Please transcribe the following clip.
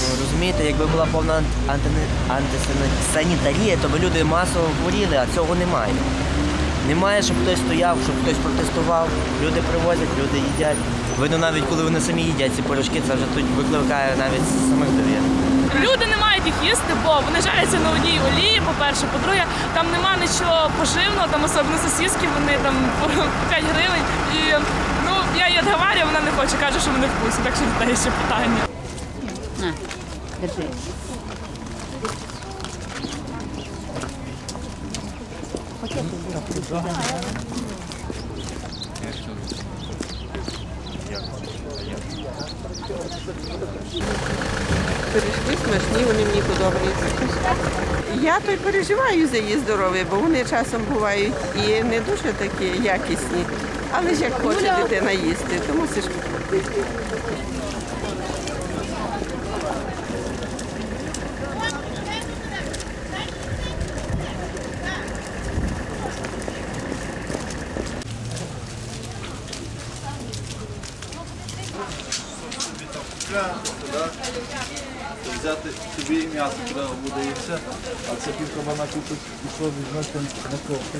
Ну, розумієте, якби була повна анти- антисанітарія, то би люди масово хворіли, а цього немає. Немає, щоб хтось стояв, щоб хтось протестував. Люди привозять, люди їдять. Видно, навіть коли вони самі їдять ці пирожки, це вже тут викликає навіть самих довір. Люди не мають їх їсти, бо вони жаряться на одній олії, по-перше. По-друге, там нема нічого поживного, там особливо сосиски, вони там по 5 гривень. І ну я її відговарюю, вона не хоче, каже, що вони вкусні, так що до неї ще питання. На, держи. Пиріжки смачні, вони мені подобаються. Я то й переживаю за її здоров'я, бо вони часом бувають і не дуже такі якісні. Але ж як хоче дитина їсти, то мусиш. Взяти собі м'ясо, туди буде і все, а це пів кабана купить, пішло візьмеш на кофе.